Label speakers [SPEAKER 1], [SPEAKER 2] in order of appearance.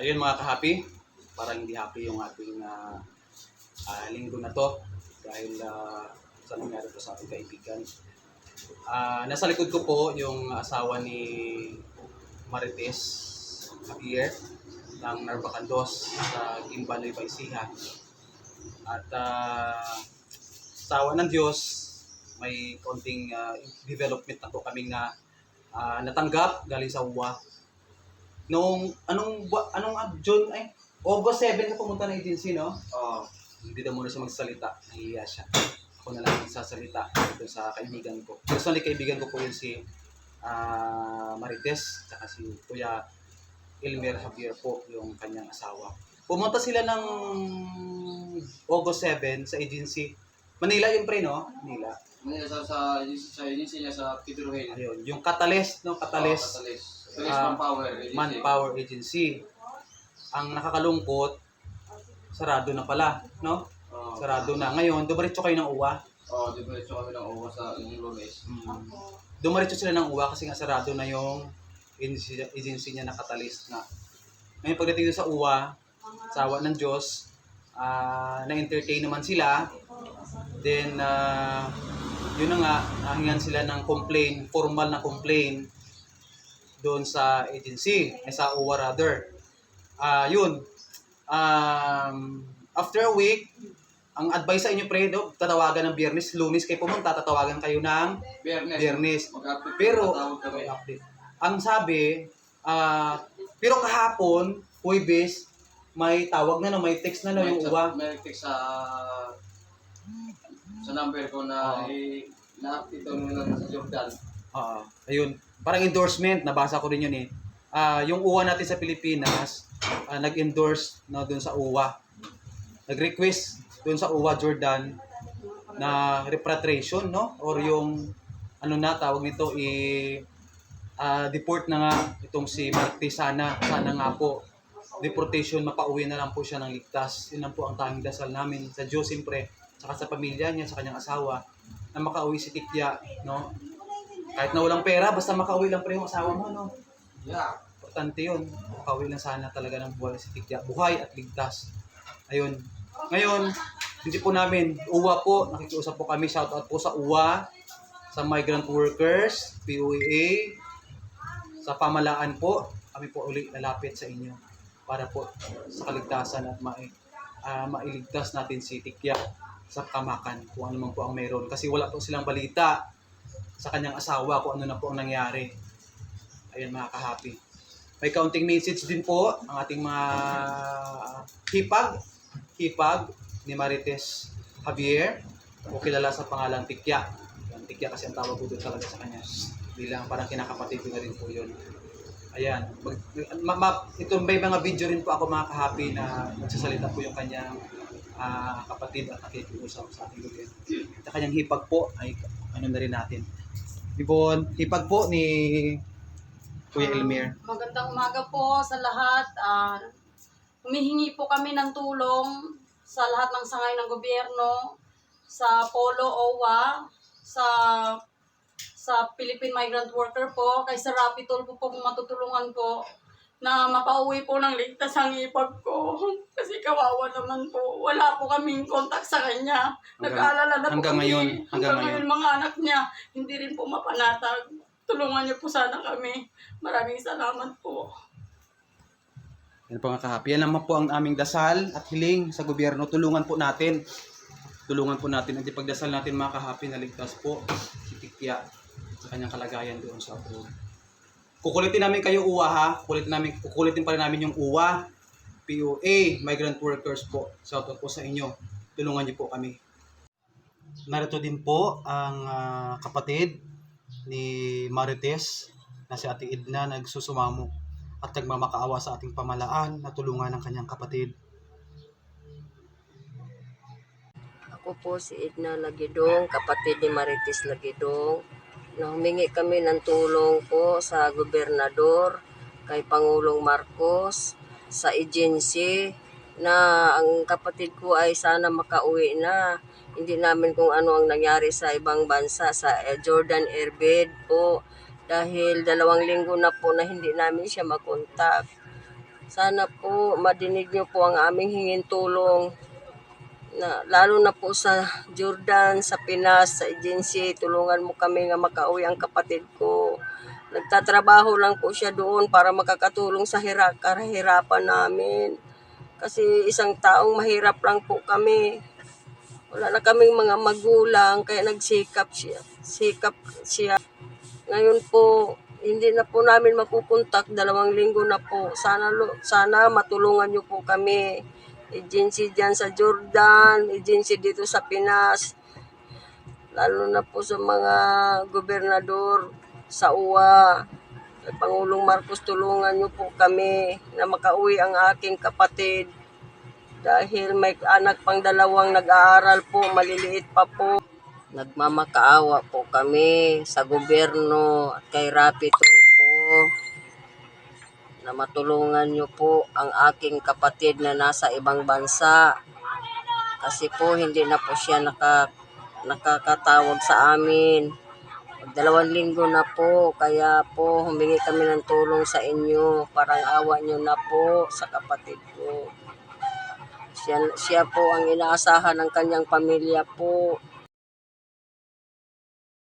[SPEAKER 1] Ayun mga kahapi, parang hindi happy yung ating ah, ah, linggo na to dahil uh, sa nangyari po sa ating kaibigan. Ah, nasa likod ko po yung asawa ni Marites Javier ng Narbacandos sa Gimbanoy Baisiha. At ah, sa awa ng Diyos, may konting ah, development na po kaming na ah, natanggap galing sa UWA. Nung anong bu- anong ah, June ay August 7 ka pumunta ng agency, no?
[SPEAKER 2] Oo.
[SPEAKER 1] Hindi daw muna siya magsalita. Nahihiya siya. Ako na lang magsasalita dito sa kaibigan ko. Personally, kaibigan ko po yun si ah, Marites, tsaka si Kuya Elmer Javier po, yung kanyang asawa. Pumunta sila ng August 7 sa agency. Manila yung pre, no? Manila.
[SPEAKER 2] Manila sa sa sa agency niya sa Pedro Hill.
[SPEAKER 1] Ayun. Yung Catalyst, no? Catalyst.
[SPEAKER 2] Oh, Catalyst. Catalyst
[SPEAKER 1] Ah,
[SPEAKER 2] Manpower. agency.
[SPEAKER 1] Manpower Agency. Ang nakakalungkot, sarado na pala, no?
[SPEAKER 2] Oo.
[SPEAKER 1] Sarado na. Ngayon, dumiretso kayo ng uwa.
[SPEAKER 2] Oo, ba ito kami ng uwa sa yung Lunes.
[SPEAKER 1] Mm. Dumiretso sila ng uwa kasi nga sarado na yung agency, agency niya na Catalyst na. Ngayon, pagdating sa uwa, sa awa ng Diyos, ah, na-entertain naman sila. Then, ah, yun na nga, nahingan sila ng complaint, formal na complaint doon sa agency, eh, sa UWA rather. Ah, yun. Um, after a week, ang advice sa inyo, pre, do, tatawagan ng biyernes, lunes kayo pumunta, tatawagan kayo ng
[SPEAKER 2] Biyernes.
[SPEAKER 1] biyernes. Pero, may update. Ang sabi, ah, pero kahapon, Huwebes, may tawag na no, may text na no yung uwa.
[SPEAKER 2] May text sa sa number ko na
[SPEAKER 1] Oo.
[SPEAKER 2] i na-update ko muna sa Jordan.
[SPEAKER 1] Ah, ayun. Parang endorsement, nabasa ko rin yun eh. Ah, yung uwa natin sa Pilipinas, ah, nag-endorse na doon sa uwa. Nag-request doon sa uwa Jordan na repatriation, no? Or yung ano na tawag nito i ah, deport na nga itong si Marty sana sana nga po deportation mapauwi na lang po siya ng ligtas yun lang po ang tanging dasal namin sa Diyos siyempre saka sa pamilya niya sa kanyang asawa na makauwi si Tikya no kahit na walang pera basta makauwi lang pre yung asawa mo no?
[SPEAKER 2] Yeah.
[SPEAKER 1] importante yun. Makauwi lang sana talaga ng buhay si Tikya buhay at ligtas. Ayun. Ngayon hindi po namin uwa po nakikiusap po kami. Shout out po sa uwa sa migrant workers POA sa pamalaan po. Kami po uli lalapit sa inyo para po sa kaligtasan at mai, ah, mailigtas natin si Tikya sa kamakan kung ano man po ang meron. Kasi wala po silang balita sa kanyang asawa kung ano na po ang nangyari. Ayan mga kahapi. May counting message din po ang ating mga hipag hipag ni Marites Javier. O kilala sa pangalang Tikya. Yung Tikya kasi ang tawag ko doon talaga sa kanya. Bilang parang kinakapatid ko na rin po yun. Ayan mag, ma, ma, ito may mga video rin po ako mga kahapi na nagsasalita po yung kanyang ah, kapatid at nakikiusap sa ating gobyerno at kanyang hipag po ay ano na rin natin Ibon, hipag po ni Kuya Elmer.
[SPEAKER 3] Magandang umaga po sa lahat. Ah, humihingi po kami ng tulong sa lahat ng sangay ng gobyerno, sa Polo OWA, sa sa Philippine Migrant Worker po, kay Sir Rapitol po po kung matutulungan po na mapauwi po ng ligtas ang ipag ko. Kasi kawawa naman po. Wala po kaming contact sa kanya. Nag-aalala na po
[SPEAKER 1] hanggang
[SPEAKER 3] kami.
[SPEAKER 1] ngayon,
[SPEAKER 3] Hanggang,
[SPEAKER 1] hanggang
[SPEAKER 3] ngayon, mga anak niya, hindi rin po mapanatag. Tulungan niyo po sana kami. Maraming salamat po.
[SPEAKER 1] Yan po mga kahapi. Yan naman po ang aming dasal at hiling sa gobyerno. Tulungan po natin. Tulungan po natin at ipagdasal natin mga kahapi na ligtas po si Tikya sa kanyang kalagayan doon sa abroad. Kukulitin namin kayo uwa ha. Kukulitin, namin, kukulitin pa rin namin yung uwa. POA, migrant workers po. Shoutout po sa inyo. Tulungan niyo po kami. Narito din po ang ah, kapatid ni Marites na si Ate Edna nagsusumamo at nagmamakaawa sa ating pamalaan na tulungan ng kanyang kapatid.
[SPEAKER 4] Ako po si Edna Lagidong, kapatid ni Marites Lagidong. Na humingi kami ng tulong po sa gobernador, kay Pangulong Marcos, sa agency na ang kapatid ko ay sana makauwi na. Hindi namin kung ano ang nangyari sa ibang bansa, sa eh, Jordan Airbed po. Dahil dalawang linggo na po na hindi namin siya makontak. Sana po madinig niyo po ang aming hingin tulong na lalo na po sa Jordan, sa Pinas, sa agency, tulungan mo kami nga makauwi ang kapatid ko. Nagtatrabaho lang po siya doon para makakatulong sa hira, kahirapan namin. Kasi isang taong mahirap lang po kami. Wala na kaming mga magulang, kaya nagsikap siya. Sikap siya. Ngayon po, hindi na po namin makukontak. Dalawang linggo na po. Sana, sana matulungan niyo po kami. Agency dyan sa Jordan, agency dito sa Pinas. Lalo na po sa mga gobernador sa UWA. Pangulong Marcos, tulungan niyo po kami na makauwi ang aking kapatid. Dahil may anak pang dalawang nag-aaral po, maliliit pa po. Nagmamakaawa po kami sa gobyerno at kay Rapi na matulungan niyo po ang aking kapatid na nasa ibang bansa. Kasi po hindi na po siya naka, nakakatawag sa amin. Dalawang linggo na po, kaya po humingi kami ng tulong sa inyo. Parang awa niyo na po sa kapatid ko. Siya, siya po ang inaasahan ng kanyang pamilya po.